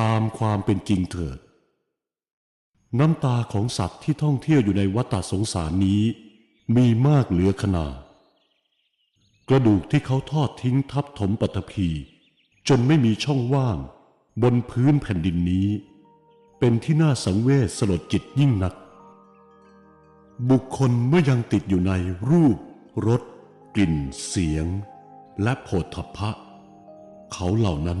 ตามความเป็นจริงเถิด น้ำตาของสัตว์ที่ท่องเที่ยวอยู่ในวัฏสงสารนี้ มีมากเหลือขนาดกระดูกที่เขาทอดทิ้งทับถมปัตภีจนไม่มีช่องว่าง บนพื้นแผ่นดินนี้ เป็นที่น่าสังเวชสลดจิตยิ่งนัก บุคคลเมื่อยังติดอยู่ในรูปรสกลิ่น เสียง และโผฏฐัพพะ เขาเหล่านั้น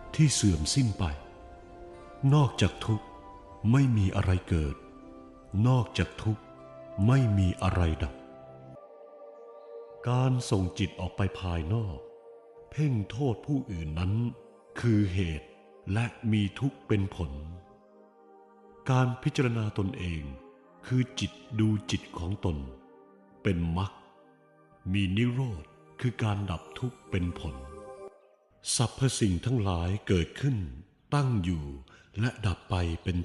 ที่เสื่อมสิ้นไป นอกจากทุกข์ไม่มีอะไรเกิด นอกจากทุกข์ไม่มีอะไรดับ การส่งจิตออกไปภายนอก เพ่งโทษผู้อื่นนั้น คือเหตุและมีทุกข์เป็นผล การพิจารณาตนเองคือจิตดูจิตของตน เป็นมรรคมีนิโรธคือการดับทุกข์เป็นผล สรรพสิ่งทั้งหลายเกิดขึ้น ตั้งอยู่และดับไปเป็น